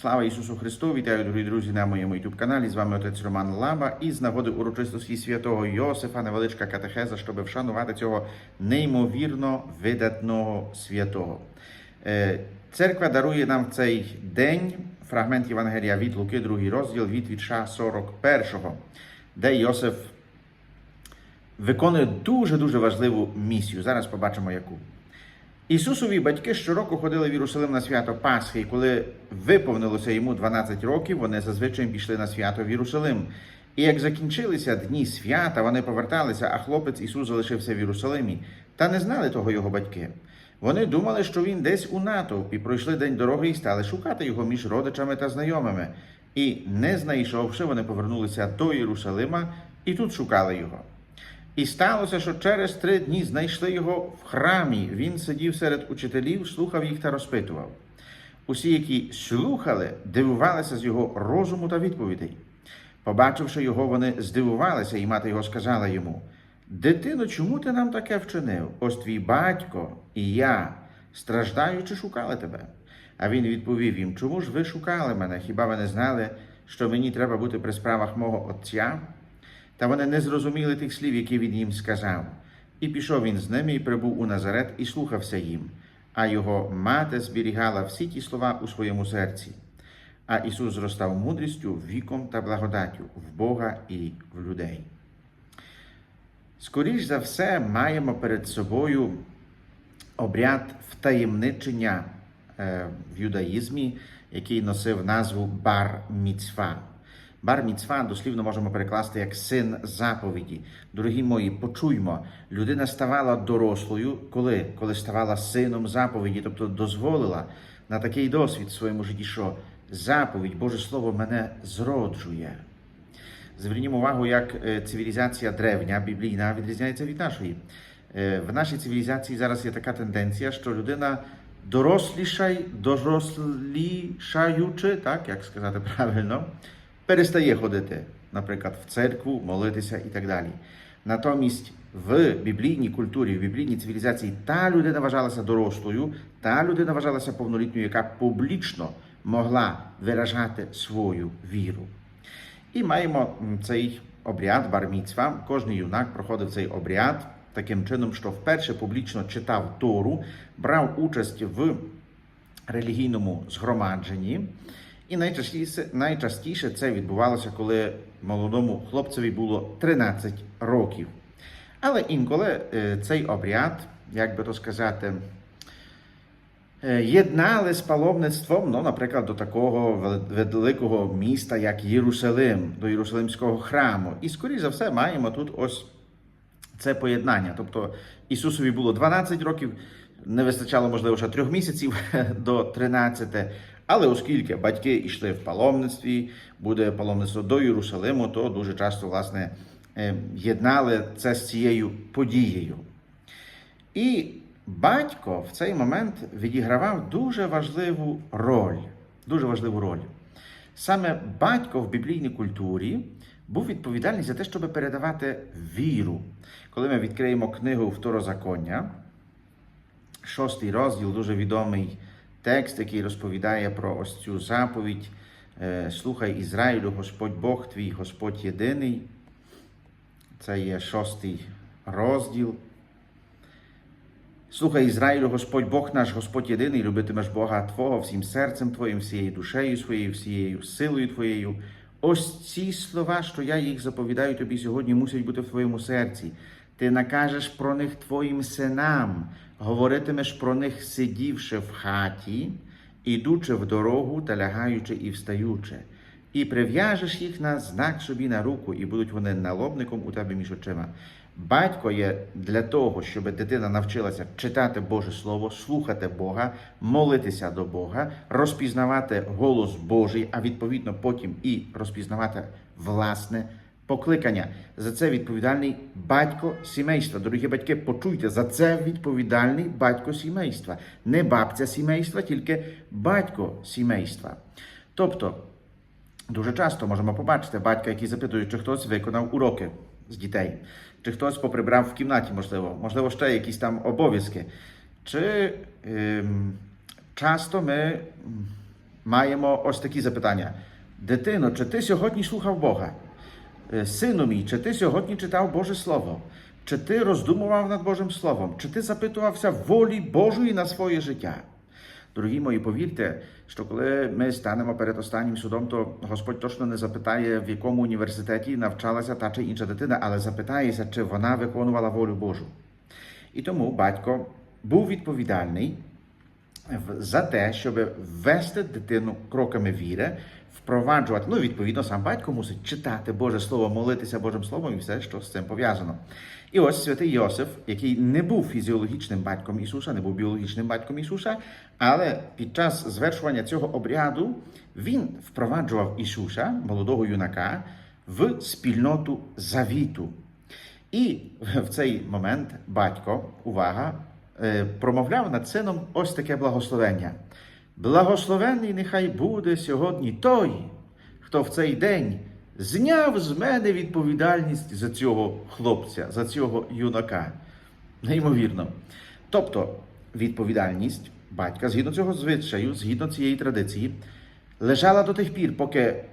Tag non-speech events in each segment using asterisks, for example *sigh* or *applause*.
Слава Ісусу Христу! Вітаю, дорогі друзі, на моєму youtube каналі. З вами отець Роман Лаба. І з нагоди урочистості святого Йосифа невеличка катехеза, щоб вшанувати цього неймовірно видатного святого. Е, Церква дарує нам в цей день фрагмент Євангелія від Луки, другий розділ від вірша 41, де Йосиф виконує дуже-дуже важливу місію. Зараз побачимо яку. Ісусові батьки щороку ходили в Єрусалим на свято Пасхи, і коли виповнилося йому 12 років, вони зазвичай пішли на свято в Єрусалим. І як закінчилися дні свята, вони поверталися, а хлопець Ісус залишився в Єрусалимі. Та не знали того його батьки. Вони думали, що він десь у натовпі, пройшли день дороги і стали шукати його між родичами та знайомими. І, не знайшовши, вони повернулися до Єрусалима і тут шукали його. І сталося, що через три дні знайшли його в храмі. Він сидів серед учителів, слухав їх та розпитував. Усі, які слухали, дивувалися з його розуму та відповідей. Побачивши його, вони здивувалися, і мати його сказала йому: Дитино, чому ти нам таке вчинив? Ось твій батько і я, страждаючи, шукали тебе. А він відповів їм: Чому ж ви шукали мене? Хіба ви не знали, що мені треба бути при справах мого отця? Та вони не зрозуміли тих слів, які він їм сказав. І пішов він з ними і прибув у Назарет і слухався їм. А його мати зберігала всі ті слова у своєму серці. А Ісус зростав мудрістю, віком та благодаттю в Бога і в людей. Скоріш за все, маємо перед собою обряд втаємничення е, в юдаїзмі, який носив назву Бар Міцфа. Бар дослівно можемо перекласти як син заповіді. Дорогі мої, почуймо, людина ставала дорослою, коли? Коли ставала сином заповіді, тобто дозволила на такий досвід в своєму житті, що заповідь, Боже Слово, мене зроджує. Звернімо увагу, як е, цивілізація древня, біблійна, відрізняється від нашої. Е, В нашій цивілізації зараз є така тенденція, що людина дорослішай, дорослішаючи, так як сказати правильно, перестає ходити, наприклад, в церкву, молитися і так далі. Натомість в біблійній культурі, в біблійній цивілізації та людина вважалася дорослою, та людина вважалася повнолітньою, яка публічно могла виражати свою віру. І маємо цей обряд барміцва. Кожний юнак проходив цей обряд таким чином, що вперше публічно читав Тору, брав участь в релігійному згромадженні. І найчастіше, найчастіше це відбувалося, коли молодому хлопцеві було 13 років. Але інколи е, цей обряд, як би то сказати, е, єднали з паломництвом, ну, наприклад, до такого великого міста, як Єрусалим, до Єрусалимського храму. І, скоріш за все, маємо тут ось це поєднання. Тобто Ісусові було 12 років, не вистачало, можливо, ще трьох місяців *laughs* до 13. Але оскільки батьки йшли в паломництві, буде паломництво до Єрусалиму, то дуже часто, власне, е, єднали це з цією подією. І батько в цей момент відігравав дуже важливу роль. Дуже важливу роль. Саме батько в біблійній культурі був відповідальний за те, щоб передавати віру. Коли ми відкриємо книгу Второзаконня, шостий розділ, дуже відомий текст, який розповідає про ось цю заповідь. Е, Слухай Ізраїлю, Господь Бог твій, Господь єдиний. Це є шостий розділ. Слухай Ізраїлю, Господь Бог наш, Господь єдиний, любитимеш Бога Твого всім серцем Твоїм, всією душею своєю, всією силою Твоєю. Ось ці слова, що я їх заповідаю тобі сьогодні, мусять бути в твоєму серці. Ти накажеш про них твоїм синам, говоритимеш про них, сидівши в хаті, ідучи в дорогу та лягаючи і встаючи, і прив'яжеш їх на знак собі на руку, і будуть вони налобником у тебе між очима. Батько є для того, щоб дитина навчилася читати Боже Слово, слухати Бога, молитися до Бога, розпізнавати голос Божий, а відповідно потім і розпізнавати власне покликання. За це відповідальний батько сімейства. Дорогі батьки, почуйте, за це відповідальний батько сімейства. Не бабця сімейства, тільки батько сімейства. Тобто, Дуже часто можемо побачити батька, який запитує, чи хтось виконав уроки з дітей, чи хтось поприбрав в кімнаті, можливо, можливо, ще якісь там обов'язки. Чи ем, часто ми маємо ось такі запитання: Дитино, чи ти сьогодні слухав Бога? Е, Сину мій, чи ти сьогодні читав Боже Слово? Чи ти роздумував над Божим Словом? Чи ти запитувався волі Божої на своє життя? Дорогі мої, повірте, що коли ми станемо перед останнім судом, то Господь точно не запитає, в якому університеті навчалася та чи інша дитина, але запитається, чи вона виконувала волю Божу. І тому батько був відповідальний за те, щоб вести дитину кроками віри, впроваджувати. Ну, відповідно, сам батько мусить читати Боже Слово, молитися Божим Словом і все, що з цим пов'язано. І ось святий Йосиф, який не був фізіологічним батьком Ісуса, не був біологічним батьком Ісуса, але під час звершування цього обряду він впроваджував Ісуса, молодого юнака, в спільноту завіту. І в цей момент батько, увага, е, промовляв над сином ось таке благословення. Благословений нехай буде сьогодні той, хто в цей день зняв з мене відповідальність за цього хлопця, за цього юнака. Неймовірно. Тобто, відповідальність батька, згідно цього звичаю, згідно цієї традиції, лежала до тих пір, поки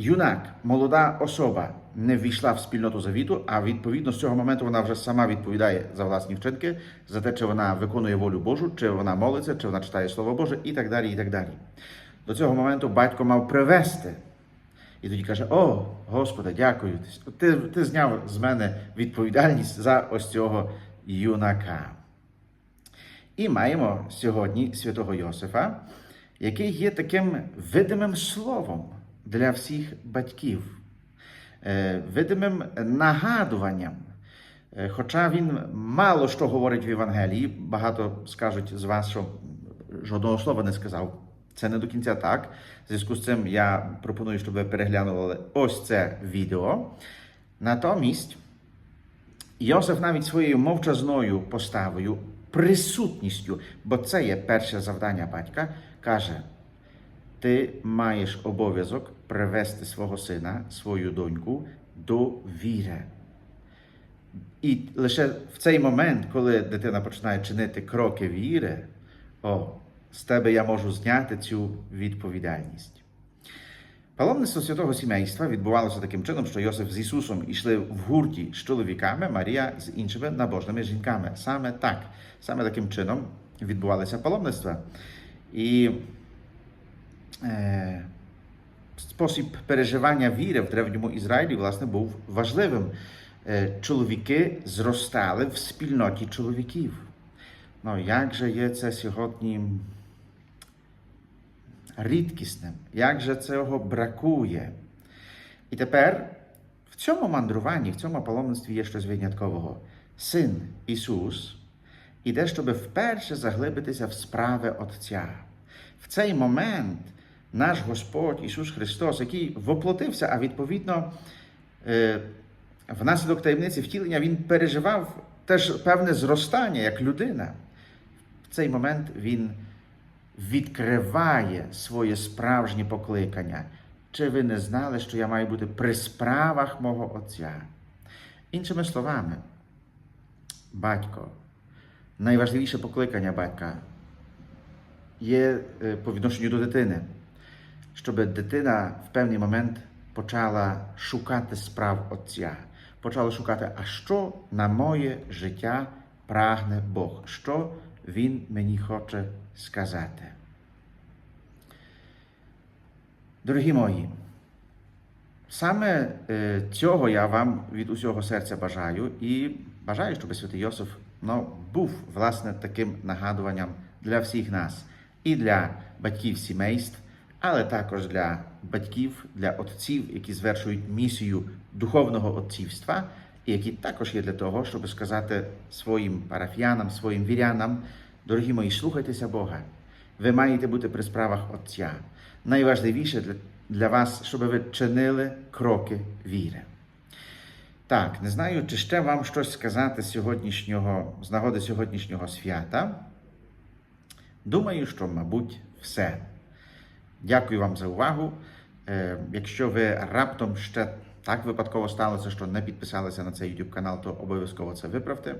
юнак, молода особа не ввійшла в спільноту завіту, а відповідно з цього моменту вона вже сама відповідає за власні вчинки, за те, чи вона виконує волю Божу, чи вона молиться, чи вона читає Слово Боже, і так далі. і так далі. До цього моменту батько мав привести. І тоді каже: О, Господи, дякую. Ти, ти зняв з мене відповідальність за ось цього юнака. І маємо сьогодні святого Йосифа, який є таким видимим словом для всіх батьків, е, видимим нагадуванням. Е, Хоча він мало що говорить в Євангелії, багато скажуть з вас, що жодного слова не сказав. Це не до кінця так. В зв'язку з цим я пропоную, щоб ви переглянули ось це відео. Натомість Йосиф навіть своєю мовчазною поставою, присутністю, бо це є перше завдання батька, каже: ти маєш обов'язок привести свого сина, свою доньку до віри. І лише в цей момент, коли дитина починає чинити кроки віри, о, з тебе я можу зняти цю відповідальність. Паломництво святого сімейства відбувалося таким чином, що Йосиф з Ісусом йшли в гурті з чоловіками, Марія з іншими набожними жінками. Саме так, саме таким чином відбувалися паломництва. І е, спосіб переживання віри в древньому Ізраїлі, власне, був важливим. Е, чоловіки зростали в спільноті чоловіків. Ну, як же є це сьогодні рідкісним? Як же цього бракує? І тепер в цьому мандруванні, в цьому паломництві є щось виняткового. Син Ісус іде, щоб вперше заглибитися в справи Отця. В цей момент наш Господь Ісус Христос, який воплотився, а відповідно, е, внаслідок таємниці втілення, Він переживав теж певне зростання як людина. В цей момент Він відкриває своє справжнє покликання. Чи ви не знали, що я маю бути при справах мого Отця? Іншими словами, батько, найважливіше покликання батька є е, по відношенню до дитини, щоб дитина в певний момент почала шукати справ Отця, почала шукати, а що на моє життя прагне Бог, що Він мені хоче сказати. Дорогі мої, саме е, цього я вам від усього серця бажаю і бажаю, щоб святий Йосиф ну, був власне таким нагадуванням для всіх нас і для батьків сімейств, але також для батьків, для отців, які звершують місію духовного отцівства, і які також є для того, щоб сказати своїм парафіянам, своїм вірянам, дорогі мої, слухайтеся Бога. Ви маєте бути при справах Отця. Найважливіше для, для вас, щоб ви чинили кроки віри. Так, не знаю, чи ще вам щось сказати сьогоднішнього, з нагоди сьогоднішнього свята. Думаю, що, мабуть, все. Дякую вам за увагу. Е, Якщо ви раптом ще так випадково сталося, що не підписалися на цей YouTube канал, то обов'язково це виправте.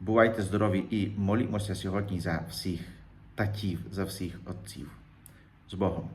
Бувайте здорові і молімося сьогодні за всіх татів, за всіх отців. з Богом.